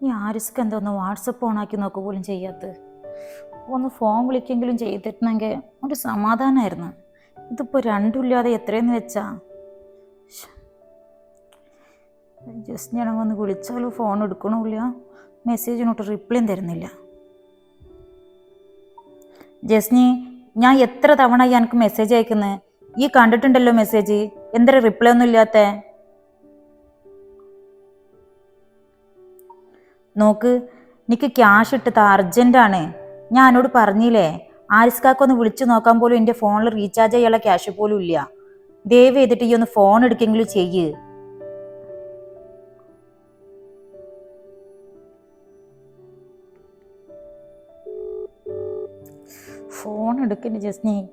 ഈ ആരിസ്ക്ക് എന്താ ഒന്ന് വാട്സപ്പ് ഓണാക്കി നോക്കുക പോലും ചെയ്യാത്ത ഒന്ന് ഫോൺ വിളിക്കെങ്കിലും ചെയ്തിട്ടുണ്ടെങ്കിൽ ഒരു സമാധാനമായിരുന്നു ഇതിപ്പോൾ രണ്ടുമില്ലാതെ എത്രയെന്ന് വെച്ചാ? ജസ്റ്റ് ഞാൻ ഒന്ന് വിളിച്ചാലും? ഫോൺ എടുക്കണമില്ല മെസ്സേജിനോട്ട് റിപ്ലൈയും തരുന്നില്ല. ജസ്നി ഞാൻ എത്ര തവണ എനിക്ക് മെസ്സേജ് അയക്കുന്നത് ഈ കണ്ടിട്ടുണ്ടല്ലോ മെസ്സേജ് എന്തൊരു റിപ്ലൈ ഒന്നും ഇല്ലാത്ത. നോക്ക് എനിക്ക് ക്യാഷ് ഇട്ടത് അർജന്റാണ് ഞാൻ എന്നോട് പറഞ്ഞില്ലേ ആരിസ്കാക്കൊന്ന് വിളിച്ചു നോക്കാൻ പോലും എന്റെ ഫോണിൽ റീചാർജ് ചെയ്യാനുള്ള ക്യാഷ് പോലും ഇല്ല. ദയവ് ചെയ്തിട്ട് ഈ ഒന്ന് ഫോൺ എടുക്കെങ്കിലും ചെയ്യ്. എടുക്കുന്ന ജസ്നി.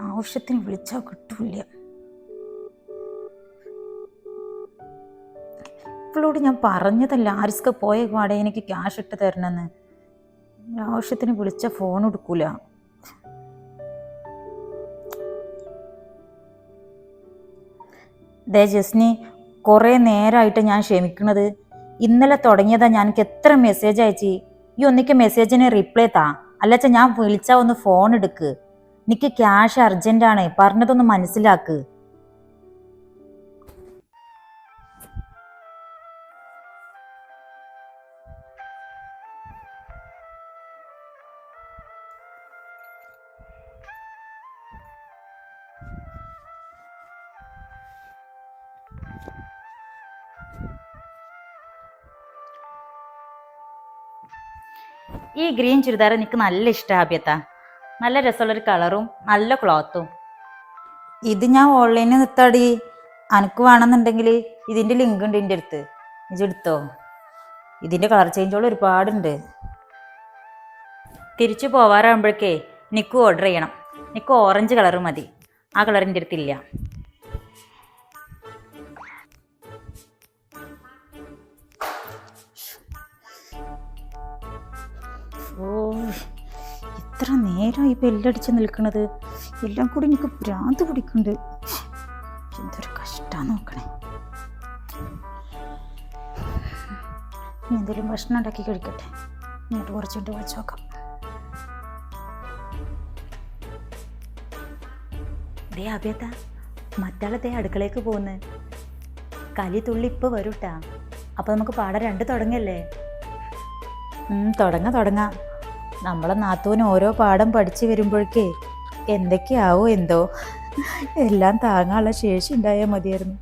ആവശ്യത്തിന് വിളിച്ചാൽ കിട്ടൂല ഇവളോട് ഞാൻ പറഞ്ഞതല്ല ആരിസ്ക പോയ പാടെ എനിക്ക് ക്യാഷ് ഇട്ട് തരണമെന്ന് ആവശ്യത്തിന് വിളിച്ച ഫോൺ എടുക്കൂല. ദേ ജസ്നി കുറേ നേരമായിട്ട് ഞാൻ ക്ഷമിക്കണത്. ഇന്നലെ തുടങ്ങിയതാ ഞാൻ എത്ര മെസ്സേജ് അയച്ചി. ഈ ഒന്നിക്ക് മെസ്സേജിനെ റിപ്ലൈ താ. അല്ലച്ച ഞാൻ വിളിച്ചാ ഒന്ന് ഫോൺ എടുക്ക്. എനിക്ക് ക്യാഷ് അർജന്റാണ് പറഞ്ഞതൊന്ന് മനസ്സിലാക്ക്. ഈ ഗ്രീൻ ചുരിദാർ എനിക്ക് നല്ല ഇഷ്ടമാണ് അഭ്യത്ത. നല്ല രസമുള്ളൊരു കളറും നല്ല ക്ലോത്തും ഇത് ഞാൻ ഓൺലൈനിൽ നിർത്താടി. അനക്ക് വേണമെന്നുണ്ടെങ്കിൽ ഇതിന്റെ ലിങ്ക് ഉണ്ട് എന്റെ അടുത്ത്. നീ എടുത്തോ? ഇതിന്റെ കളർ ചേഞ്ചുകൾ ഒരുപാടുണ്ട്. തിരിച്ചു പോവാറാകുമ്പോഴേക്കേ നിക്ക് ഓർഡർ ചെയ്യണം. നിക്ക് ഓറഞ്ച് കളർ മതി. ആ കളർ എന്റെ അടുത്തില്ല ഓ ഇത്ര നേരം ഈ ബെല്ലടിച്ച് നിൽക്കണത്? എല്ലാം കൂടി എനിക്ക് ഭ്രാന്ത് പിടിക്കുന്നുണ്ട്. എന്തൊരു കഷ്ടമാണ് നോക്കണേ. എന്തെങ്കിലും ഭക്ഷണം ഉണ്ടാക്കി കഴിക്കട്ടെ. എന്നിട്ട് കുറച്ചുകൊണ്ട് വിളിച്ചു നോക്കാം. ദേ അഭ്യത മറ്റാളത്തെ ദേ അടുക്കളയ്ക്ക് പോകുന്നു. കലി തുള്ളി ഇപ്പോൾ വരൂട്ടാ. അപ്പോൾ നമുക്ക് പാടം രണ്ട് തുടങ്ങല്ലേ? തുടങ്ങാം തുടങ്ങ. നമ്മളെ നാത്തൂന് ഓരോ പാഠം പഠിച്ചു വരുമ്പോഴേക്കേ എന്തൊക്കെയാവോ എന്തോ. എല്ലാം താങ്ങാനുള്ള ശേഷി ഉണ്ടായാൽ മതിയായിരുന്നു.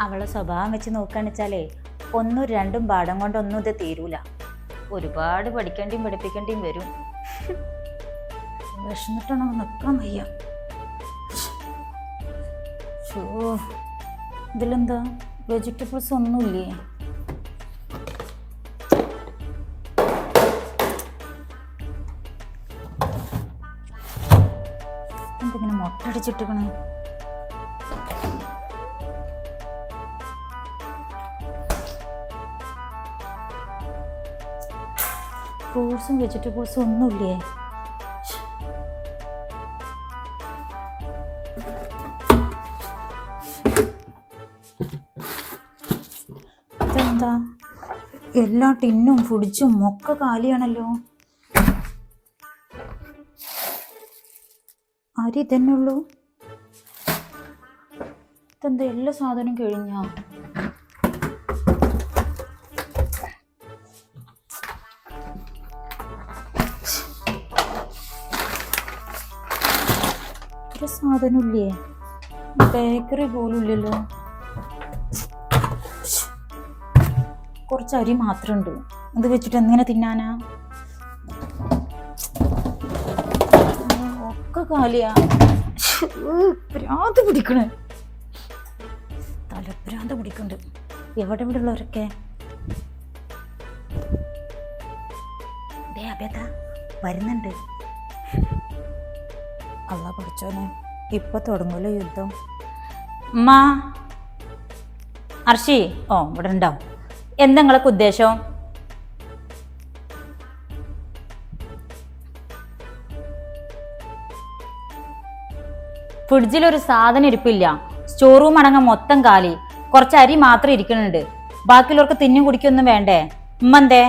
അവളെ സ്വഭാവം വെച്ച് നോക്കുകയാണെന്ന് വെച്ചാലേ ഒന്നും രണ്ടും പാഠം കൊണ്ടൊന്നും ഇത് തീരൂല. ഒരുപാട് പഠിക്കേണ്ടിയും പഠിപ്പിക്കേണ്ടിയും വരും. വിഷമിട്ടാണോ നിൽക്കാൻ വയ്യ. ഇതിലെന്താ? വെജിറ്റബിൾസ് ഒന്നുമില്ലേ? എന്തിങ്ങനെ മുട്ട അടിച്ചിട്ടിക്കണേ ഫ്രൂട്ട്സും വെജിറ്റബിൾസും ഒന്നുമില്ലേ? ഇതെന്താ? എല്ലാ ടിന്നും ഫുഡിച്ചും ഒക്കെ കാലിയാണല്ലോ. അരി തന്നെ ഉള്ളൂ. ഇതെന്താ എല്ലാ സാധനവും കഴിഞ്ഞാ? ഇത്ര സാധനം ഇല്ലേ? ബേക്കറി പോലും ഇല്ലല്ലോ. കുറച്ച് അരി മാത്രമുണ്ട് അത് വെച്ചിട്ട് എങ്ങനെ തിന്നാനാ? കാലിയാ? ഭ്രാന്ത് പിടിക്കണ്. തലഭ്രാന്ത് പിടിക്കണ്ട്. എവിടെ ഇവിടെ ഉള്ളവരൊക്കെ? ദേ അഭേദ വരുന്നുണ്ട്. അല്ല പഠിച്ചോനെ ഇപ്പൊ തുടങ്ങൂലോ യുദ്ധം? മാ അർഷി ഓ ഇവിടെ ഉണ്ടാവും എന്താ നിങ്ങളൊക്കെ ഫ്രിഡ്ജിൽ ഒരു സാധനം ഇരിപ്പില്ല. സ്റ്റോർ റൂം അടങ്ങ മൊത്തം കാലി. കുറച്ച് അരി മാത്രം ഇരിക്കുന്നുണ്ട്. ബാക്കിയുള്ളവർക്ക് തിന്നും കുടിക്കൊന്നും വേണ്ടേ? ഉമ്മന്തേ?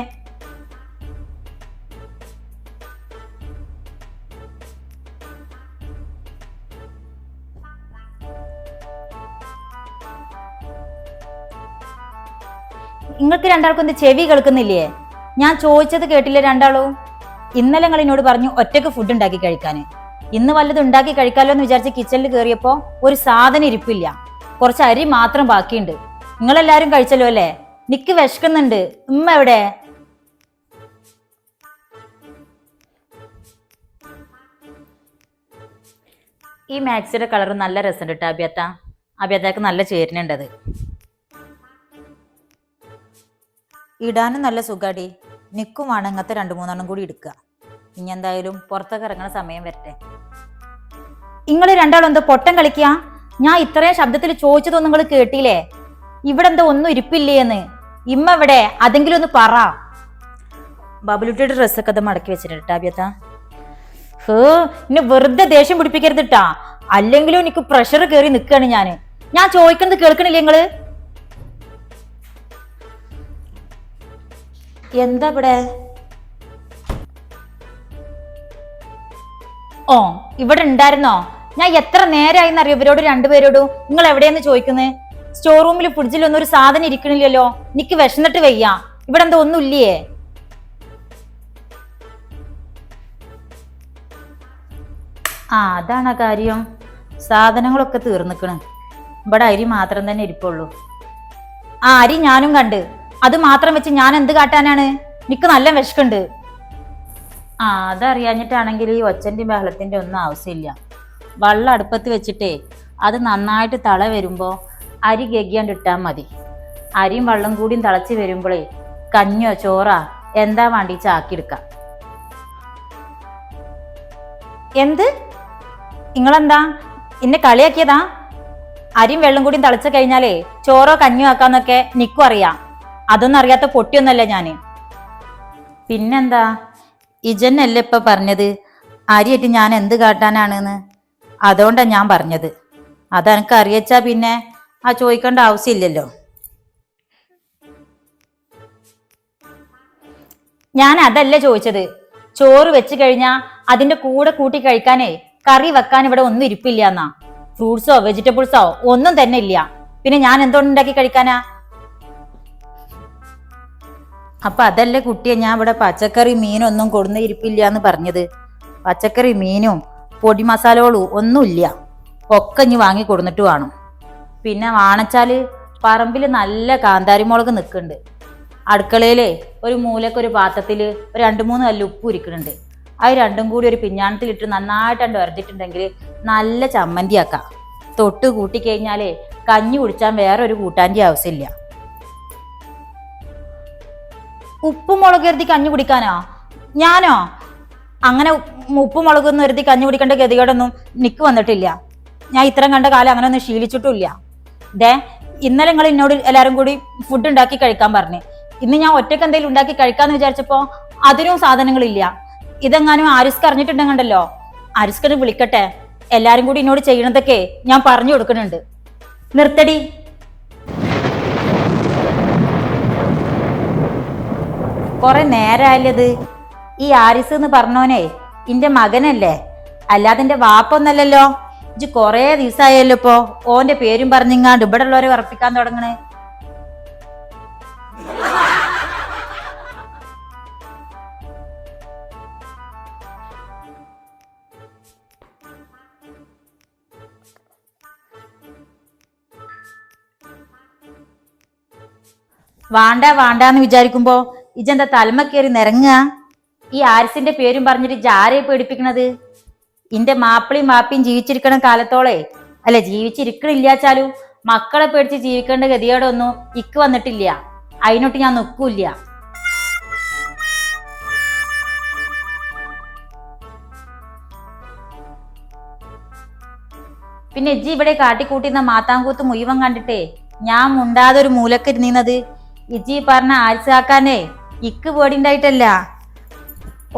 നിങ്ങൾക്ക് രണ്ടാൾക്കും എന്ത് ചെവി കേൾക്കുന്നില്ലേ? ഞാൻ ചോദിച്ചത് കേട്ടില്ലേ രണ്ടാളും? ഇന്നലെ നിങ്ങൾ എന്നോട് പറഞ്ഞു ഒറ്റയ്ക്ക് ഫുഡ് ഉണ്ടാക്കി കഴിക്കാൻ. ഇന്ന് വല്ലതും ഉണ്ടാക്കി കഴിക്കാലോ എന്ന് വിചാരിച്ച് കിച്ചണിൽ കയറിയപ്പോ ഒരു സാധനം ഇരിപ്പില്ല. കുറച്ച് അരി മാത്രം ബാക്കിയുണ്ട്. നിങ്ങളെല്ലാരും കഴിച്ചല്ലോ അല്ലേ? നിക്ക് വിശക്കുന്നുണ്ട്. ഉമ്മ എവിടെ? ഈ മാക്സിയുടെ കളർ നല്ല രസമുണ്ട് കേട്ടോ അഭ്യത്ത. അഭ്യത്തക്ക് നല്ല ചേരുന്നുണ്ടത് ഇടാനും നല്ല സുഖാടി. നിക്കും ഇങ്ങനത്തെ രണ്ട് മൂന്നെണ്ണം കൂടി എടുക്കുക. ഇനി എന്തായാലും പുറത്തൊക്കെ ഇറങ്ങുന്ന സമയം വരട്ടെ. നിങ്ങൾ രണ്ടാളും എന്തോ പൊട്ടം കളിക്കുക ഞാൻ ഇത്രയും ശബ്ദത്തിൽ ചോദിച്ചതൊന്നും നിങ്ങൾ കേട്ടില്ലേ? ഇവിടെ എന്താ ഒന്നും ഇരിപ്പില്ലേ എന്ന് ഇമ്മ ഇവിടെ അതെങ്കിലും ഒന്ന് പറ. ബബുലുട്ടിയുടെ ഡ്രസ്സൊക്കെ അത് മടക്കി വെച്ചിട്ടുണ്ട് അഭ്യത്ത. ഹേ ഇന്നെ വെറുതെ ദേഷ്യം പിടിപ്പിക്കരുത് ട്ടാ. അല്ലെങ്കിലും എനിക്ക് പ്രഷർ കയറി നിൽക്കുകയാണ് ഞാൻ ഞാൻ ചോദിക്കുന്നത് കേൾക്കണില്ലേ നിങ്ങൾ എന്താ ഇവിടെ? ഓ ഇവിടെ ഉണ്ടായിരുന്നോ? ഞാൻ എത്ര നേരമായി എന്നറിയോ ഇവരോട് രണ്ടുപേരോടും? നിങ്ങൾ എവിടെയെന്ന് ചോദിക്കുന്നത് സ്റ്റോർ റൂമിൽ ഫ്രിഡ്ജിലൊന്നും ഒരു സാധനം ഇരിക്കണില്ലല്ലോ. എനിക്ക് വിശന്നിട്ട് വയ്യ. ഇവിടെ എന്താ ഒന്നും ഇല്ലേ? ആ അതാണ് ആ കാര്യം. സാധനങ്ങളൊക്കെ തീർന്നിക്കണ്. ഇവിടെ അരി മാത്രം തന്നെ ഇരിപ്പുള്ളൂ. ആ അരി ഞാനും കണ്ട്. അത് മാത്രം വെച്ച് ഞാൻ എന്ത് കാട്ടാനാണ്? എനിക്ക് നല്ല വിശക്കുണ്ട്. ആ അതറിയാഞ്ഞിട്ടാണെങ്കിൽ ഈ ഒച്ചന്റെയും ബഹളത്തിന്റെ ഒന്നും ആവശ്യമില്ല. വെള്ളം അടുപ്പത്ത് വെച്ചിട്ടേ അത് നന്നായിട്ട് തള വരുമ്പോൾ അരി ഗഗിയാണ്ട് ഇട്ടാൽ മതി. അരിയും വെള്ളം കൂടിയും തിളച്ച് വരുമ്പോഴേ കഞ്ഞോ ചോറാ എന്താ വേണ്ടി ചാക്കിയെടുക്കാം. എന്ത്? നിങ്ങളെന്താ? എന്നെ കളിയാക്കിയതാ? അരിയും വെള്ളം കൂടിയും തിളച്ചു കഴിഞ്ഞാലേ ചോറോ കഞ്ഞോ ആക്കാന്നൊക്കെ നിക്കും അറിയാം. അതൊന്നും അറിയാത്ത പൊട്ടിയൊന്നല്ല ഞാൻ. പിന്നെന്താ? ഇജന്നല്ലേ ഇപ്പൊ പറഞ്ഞത്? ആര്യായിട്ട് ഞാൻ എന്ത് കാട്ടാനാണെന്ന്? അതുകൊണ്ടാ ഞാൻ പറഞ്ഞത്. അതെനിക്ക് അറിയച്ചാ പിന്നെ ആ ചോദിക്കേണ്ട ആവശ്യമില്ലല്ലോ. ഞാൻ അതല്ല ചോദിച്ചത് ചോറ് വെച്ച് കഴിഞ്ഞാ അതിന്റെ കൂടെ കൂട്ടി കഴിക്കാനേ കറി വെക്കാൻ ഇവിടെ ഒന്നും ഇരിപ്പില്ല എന്നാ. ഫ്രൂട്ട്സോ വെജിറ്റബിൾസോ ഒന്നും തന്നെ ഇല്ല. പിന്നെ ഞാൻ എന്തുകൊണ്ട് ഉണ്ടാക്കി കഴിക്കാനാ? അപ്പൊ അതല്ലേ കുട്ടിയെ ഞാൻ ഇവിടെ പച്ചക്കറി മീനൊന്നും കൊടുന്ന് ഇരിപ്പില്ല എന്ന് പറഞ്ഞത്? പച്ചക്കറി മീനും പൊടി മസാലകളും ഒന്നുമില്ല. ഒക്കെ ഇനി വാങ്ങി കൊടുന്നിട്ട് വേണം. പിന്നെ വാണച്ചാൽ പറമ്പിൽ നല്ല കാന്താരിമുളക് നിൽക്കുന്നുണ്ട്. അടുക്കളയിലെ ഒരു മൂലക്ക് ഒരു പാത്രത്തിൽ ഒരു രണ്ട് മൂന്ന് കല്ല് ഉപ്പ് ഉരുക്കുന്നുണ്ട് അത് രണ്ടും കൂടി ഒരു പിഞ്ഞാണത്തിലിട്ട് നന്നായിട്ട് രണ്ട് ഉരച്ചിട്ടുണ്ടെങ്കിൽ നല്ല ചമ്മന്തിയാക്കാം തൊട്ട് കൂട്ടിക്കഴിഞ്ഞാൽ കഞ്ഞി കുടിച്ചാൽ വേറെ ഒരു കൂട്ടാന്റെ ആവശ്യമില്ല. ഉപ്പും മുളക് കരുതി കഞ്ഞി കുടിക്കാനോ? ഞാനോ? അങ്ങനെ ഉപ്പും മുളകൊന്നും കരുതി കഞ്ഞി കുടിക്കേണ്ട ഗതികേടൊന്നും നിക്ക് വന്നിട്ടില്ല. ഞാൻ ഇത്രയും കണ്ട കാലം അങ്ങനെ ഒന്നും ശീലിച്ചിട്ടില്ല ദേ ഇന്നലെ നിങ്ങൾ എന്നോട് എല്ലാവരും കൂടി ഫുഡ് ഉണ്ടാക്കി കഴിക്കാൻ പറഞ്ഞു. ഇന്ന് ഞാൻ ഒറ്റയ്ക്ക് എന്തെങ്കിലും ഉണ്ടാക്കി കഴിക്കാന്ന് വിചാരിച്ചപ്പോ അതിനും സാധനങ്ങളില്ല. ഇതെങ്ങാനും ആരിസ്ക്ക് അറിഞ്ഞിട്ടുണ്ടെങ്കിണ്ടല്ലോ? ആരിസ്കന് വിളിക്കട്ടെ. എല്ലാരും കൂടി എന്നോട് ചെയ്യണതൊക്കെ ഞാൻ പറഞ്ഞു കൊടുക്കുന്നുണ്ട്. നിർത്തടി. കൊറേ നേരമായത് ഈ ആരിസ് എന്ന് പറഞ്ഞോനെ ഇന്റെ മകനല്ലേ? അല്ലാതെ എന്റെ വാപ്പൊന്നല്ലല്ലോ. ഇജ് കൊറേ ദിവസമായല്ലോ ഇപ്പോ ഓന്റെ പേരും പറഞ്ഞിങ്ങാണ്ട് ഇവിടെ ഉള്ളവരെ ഉറപ്പിക്കാൻ തുടങ്ങണേ. വാണ്ട വാണ്ടാന്ന് വിചാരിക്കുമ്പോ ഇജെന്താ തലമ കയറി നിരങ്ങുക ഈ ആരിസിന്റെ പേരും പറഞ്ഞിട്ട് ജാരെ പേടിപ്പിക്കണത്? ഇന്റെ മാപ്പിളിയും മാപ്പിയും ജീവിച്ചിരിക്കണ കാലത്തോളെ അല്ലെ ജീവിച്ചിരിക്കണില്ലാച്ചാലും മക്കളെ പേടിച്ച് ജീവിക്കേണ്ട ഗതികേടൊന്നും ഇക്ക് വന്നിട്ടില്ല. അതിനൊട്ട് ഞാൻ നിൽക്കൂല്ല പിന്നെ ഇജ്ജി ഇവിടെ കാട്ടിക്കൂട്ടിന്ന മാത്താങ്കൂത്ത് മുഴുവൻ കണ്ടിട്ടേ ഞാൻ മുണ്ടാതെ ഒരു മൂലക്കിരുന്നത് ഇജ്ജി പറഞ്ഞ ആരിസാക്കാനേ ഇക്ക് പേടിണ്ടായിട്ടല്ല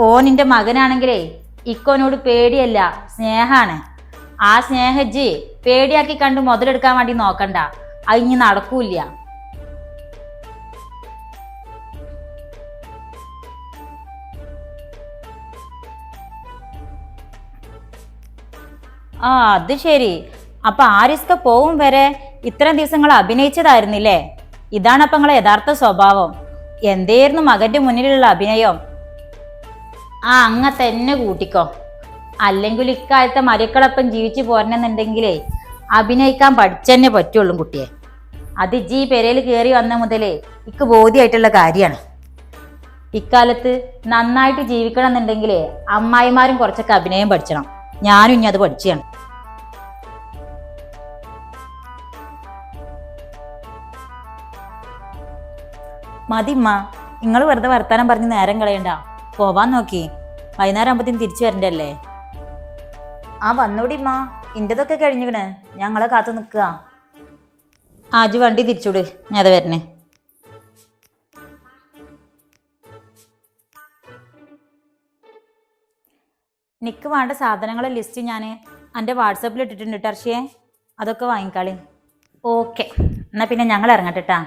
ഓനിന്റെ മകനാണെങ്കിലേ ഇക്കോനോട് പേടിയല്ല സ്നേഹാണ്. ആ സ്നേഹജി പേടിയാക്കി കണ്ട് മുതലെടുക്കാൻ വേണ്ടി നോക്കണ്ട. അത് ഇനി നടക്കൂല ആ അത് ശരി. അപ്പൊ ആരിസ്ക പോവും വരെ ഇത്രയും ദിവസങ്ങൾ അഭിനയിച്ചതായിരുന്നില്ലേ? ഇതാണ് അപ്പൊ നിങ്ങളെ യഥാർത്ഥ സ്വഭാവം. എന്തായിരുന്നു മകന്റെ മുന്നിലുള്ള അഭിനയം? ആ അങ്ങ തന്നെ കൂട്ടിക്കോ. അല്ലെങ്കിൽ ഇക്കാലത്തെ മരക്കളൊപ്പം ജീവിച്ചു പോരണമെന്നുണ്ടെങ്കിലേ അഭിനയിക്കാൻ പഠിച്ചെന്നെ പറ്റുള്ളൂ കുട്ടിയെ. അത് ജി പെരയിൽ കയറി വന്ന മുതലേ ഇക്ക് ബോധ്യമായിട്ടുള്ള കാര്യമാണ്. ഇക്കാലത്ത് നന്നായിട്ട് ജീവിക്കണം എന്നുണ്ടെങ്കിലേ അമ്മായിമാരും കുറച്ചൊക്കെ അഭിനയം പഠിച്ചണം. ഞാനും ഇനി അത് പഠിച്ചാണ് മതിമ്മ നിങ്ങൾ വെറുതെ വർത്താനം പറഞ്ഞ് നേരം കളയണ്ട. പോവാൻ നോക്കി. വൈകുന്നേരം ആകുമ്പത്തേന് തിരിച്ചു വരണ്ടല്ലേ? ആ വന്നോടിമ്മ ഇന്റെതൊക്കെ കഴിഞ്ഞിക്കണ്. ഞങ്ങളെ കാത്തു നിൽക്കുക. ആജ് വണ്ടി തിരിച്ചുവിട് ഞാൻ അത് വരണേ. നിക്ക് വേണ്ട സാധനങ്ങളെ ലിസ്റ്റ് ഞാൻ എന്റെ വാട്സപ്പിൽ ഇട്ടിട്ടുണ്ട് ടർഷിയെ അതൊക്കെ വാങ്ങിക്കാളി. ഓക്കെ. എന്നാൽ പിന്നെ ഞങ്ങൾ ഇറങ്ങട്ടെ ട്ടാ.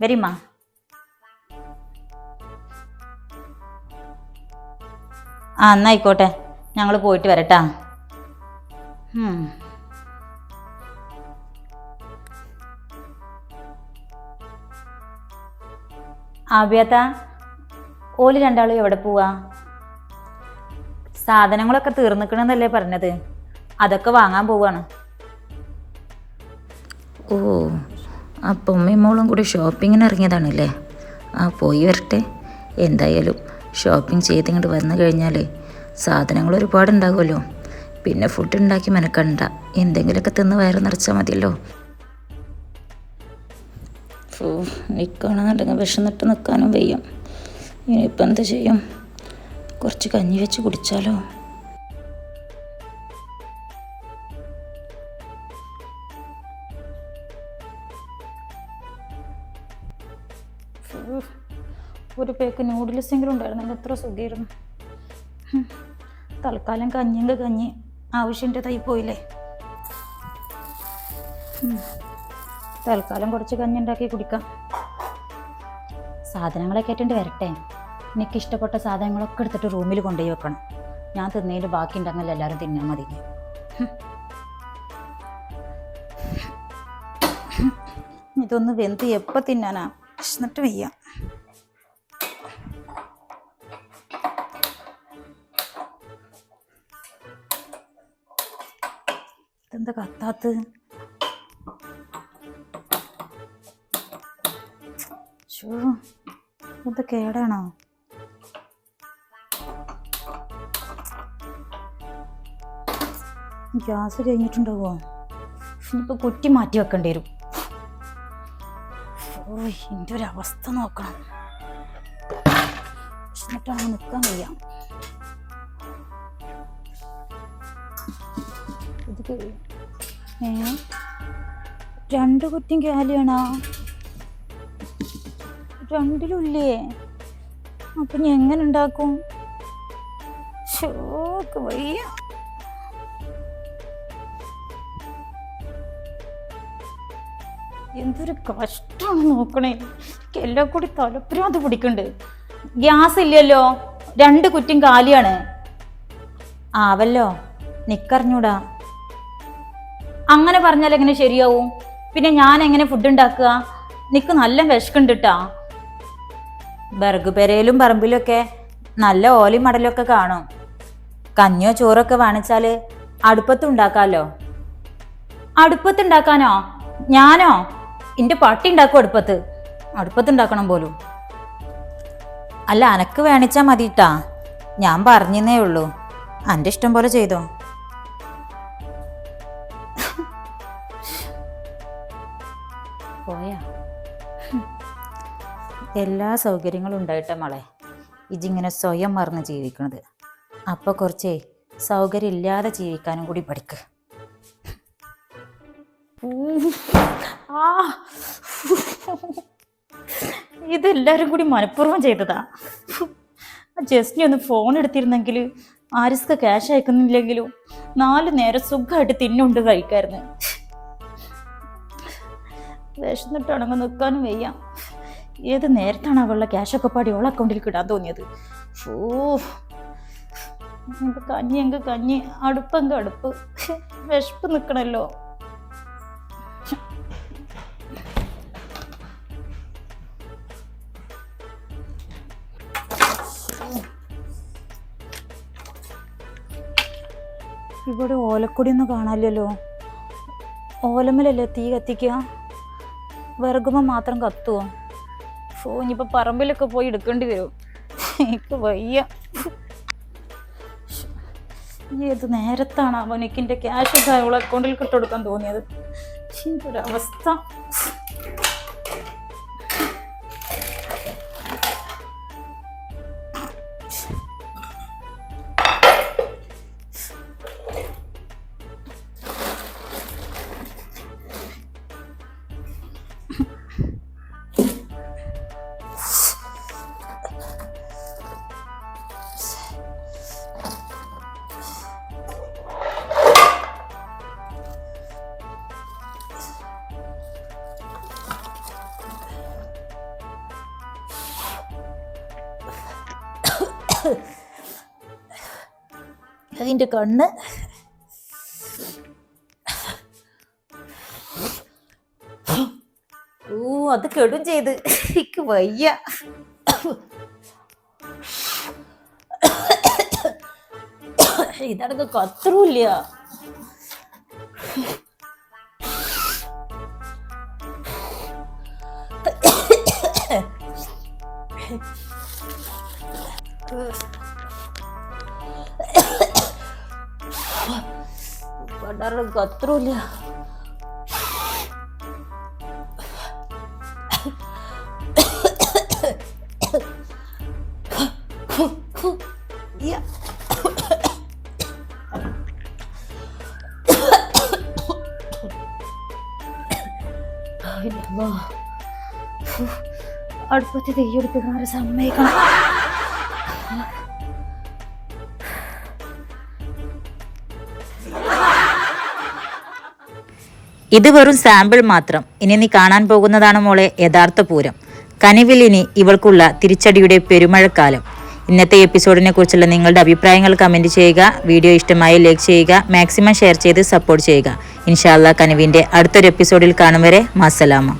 വരിമ്മ ആ എന്നായിക്കോട്ടെ. ഞങ്ങൾ പോയിട്ട് വരട്ടാ. ആബിയത്ത ഓൽ രണ്ടാളും എവിടെ പോവാ? സാധനങ്ങളൊക്കെ തീർന്നിക്കണെന്നല്ലേ പറഞ്ഞത്. അതൊക്കെ വാങ്ങാൻ പോവാണ്. ഓ അപ്പം ഉമ്മയും മോളും കൂടി ഷോപ്പിങ്ങിന് ഇറങ്ങിയതാണല്ലേ? ആ പോയി വരട്ടെ. എന്തായാലും ഷോപ്പിംഗ് ചെയ്തിങ്ങോട്ട് വന്നു കഴിഞ്ഞാൽ സാധനങ്ങൾ ഒരുപാട് ഉണ്ടാകുമല്ലോ പിന്നെ ഫുഡ് ഉണ്ടാക്കി മെനക്കണ്ട എന്തെങ്കിലുമൊക്കെ തിന്ന് വയറ് നിറച്ചാൽ മതിയല്ലോ. ഓ നിൽക്കുകയാണെന്നുണ്ടെങ്കിൽ വിഷന്നിട്ട് നിൽക്കാനും വയ്യ. ഇനിയിപ്പോൾ എന്ത് ചെയ്യും? കുറച്ച് കഞ്ഞി വെച്ച് കുടിച്ചാലോ? ഒരു പേക്ക് നൂഡിൽസ് എങ്കിലും ഉണ്ടായിരുന്നെങ്കിൽ എത്ര സുഖമായിരുന്നു. തൽക്കാലം കഞ്ഞിന്റെ കഞ്ഞി. ആവശ്യന്റെതായി പോയില്ലേ. തൽക്കാലം കുറച്ച് കഞ്ഞി ഉണ്ടാക്കി കുടിക്കാം. സാധനങ്ങളൊക്കെ ആയിട്ടുണ്ട് വരട്ടെ. എനിക്ക് ഇഷ്ടപ്പെട്ട സാധനങ്ങളൊക്കെ എടുത്തിട്ട് റൂമിൽ കൊണ്ടുപോയി വെക്കണം. ഞാൻ തിന്നതിൽ ബാക്കി ഉണ്ടെങ്കിൽ എല്ലാവരും തിന്നാൻ മതി. ഇതൊന്ന് വെന്ത് എപ്പോൾ തിന്നാനാ? എന്നിട്ട് വയ്യ. ഇതെന്താ കത്താത്ത് എന്താ കേടാണോ? ഗ്യാസ് കഴിഞ്ഞിട്ടുണ്ടാവോ? ഇനിയിപ്പോൾ കുറ്റി മാറ്റി വെക്കേണ്ടി വരും. ഓ എന്റെ ഒരു അവസ്ഥ നോക്കണം. എന്നിട്ടാണ് നിൽക്കാൻ വയ്യ. ഇത് കഴിയും രണ്ട് കുറ്റിയും കാലിയാണോ? രണ്ടിലുമില്ലേ അപ്പൊ ഞാൻ എങ്ങനെ ഉണ്ടാക്കും? ഷോക്ക് വയ്യ. എന്തൊരു കഷ്ടമാണ് നോക്കണേ. എനിക്ക് എല്ലാം കൂടി തലപ്പുരാത് പിടിക്കണ്ട്. ഗ്യാസ് ഇല്ലല്ലോ. രണ്ട് കുറ്റും കാലിയാണ്. ആവല്ലോ. നിക്കറിഞ്ഞൂടാ. അങ്ങനെ പറഞ്ഞാൽ എങ്ങനെ ശരിയാവും? പിന്നെ ഞാൻ എങ്ങനെ ഫുഡ് ഉണ്ടാക്കുക? നിക്ക് നല്ല വിശക്കുണ്ട് കേട്ടാ ബർഗ് പെരയിലും പറമ്പിലും ഒക്കെ നല്ല ഓലയും മടലൊക്കെ കാണും. കഞ്ഞോ ചോറൊക്കെ വാണിച്ചാൽ അടുപ്പത്ത് അടുപ്പത്തുണ്ടാക്കാനോ ഞാനോ? എന്റെ പട്ടി ഉണ്ടാക്കും അടുപ്പത്ത്. അടുപ്പത്ത് ഉണ്ടാക്കണം പോലും. അല്ല അനക്ക് വേണിച്ചാ മതിട്ടാ. ഞാൻ പറഞ്ഞേ ഉള്ളൂ. എന്റെ ഇഷ്ടം പോലെ ചെയ്തോ? പോയാ? എല്ലാ സൗകര്യങ്ങളും ഉണ്ടായിട്ട മോളെ. ഇജിങ്ങനെ സ്വയം മറന്ന് ജീവിക്കണത്. അപ്പൊ കുറച്ചേ സൗകര്യം ഇല്ലാതെ ജീവിക്കാനും കൂടി പഠിക്ക്. ഇതെല്ലാവരും കൂടി മനഃപൂർവം ചെയ്തതാ. ജസ്റ്റിനെ ഒന്ന് ഫോൺ എടുത്തിരുന്നെങ്കിൽ ആരിസ്ക ക്യാഷ് അയക്കുന്നില്ലെങ്കിലും നാല് നേരം സുഖമായിട്ട് തിന്നുണ്ട് കഴിക്കായിരുന്നു. വിശന്നിട്ടാണെങ്കിൽ നിൽക്കാനും വയ്യ. ഏത് നേരത്താണ് അവളുടെ ക്യാഷൊക്കെ പാടി ഓൾ അക്കൗണ്ടിൽ കിടാൻ തോന്നിയത്? ഓ കഞ്ഞി എങ്ക കഞ്ഞി. അടുപ്പെങ്ക അടുപ്പ്. വിശപ്പ് നിൽക്കണല്ലോ ഇവിടെ ഓലക്കൊടിയൊന്നും കാണാനില്ലല്ലോ. ഓലമ്മലല്ലേ തീ കത്തിക്കുക വിറകുമ്പോൾ മാത്രം കത്തുവോ? ഫോ ഇനിയിപ്പോൾ പറമ്പിലൊക്കെ പോയി എടുക്കേണ്ടി വരും. എനിക്ക് വയ്യ. ഏത് നേരത്താണ് അവനിക്കിന്റെ ക്യാഷ് അവളെ അക്കൗണ്ടിൽ കിട്ടുകൊടുക്കാൻ തോന്നിയത്? ഒരവസ്ഥ അതിന്റെ കണ്ണ്. ഓ അത് കെടും ചെയ്ത്. എനിക്ക് വയ്യ. ഇതടക്ക് കത്തറില്ല പണ്ടാറും കത്തറില്ല അടുപ്പത്ത് തീയെടുപ്പിക്കണവരെ സമ്മതിക്കണം ഇത് വെറും സാമ്പിൾ മാത്രം. ഇനി നീ കാണാൻ പോകുന്നതാണ് മോളെ യഥാർത്ഥ പൂരം. കനിവിൽ ഇനി ഇവൾക്കുള്ള തിരിച്ചടിയുടെ പെരുമഴക്കാലം. ഇന്നത്തെ എപ്പിസോഡിനെ കുറിച്ചുള്ള നിങ്ങളുടെ അഭിപ്രായങ്ങൾ കമന്റ് ചെയ്യുക വീഡിയോ ഇഷ്ടമായി ലൈക്ക് ചെയ്യുക മാക്സിമം ഷെയർ ചെയ്ത് സപ്പോർട്ട് ചെയ്യുക. ഇൻഷാല്ല കനിവിന്റെ അടുത്തൊരു എപ്പിസോഡിൽ കാണും വരെ. മസലാമ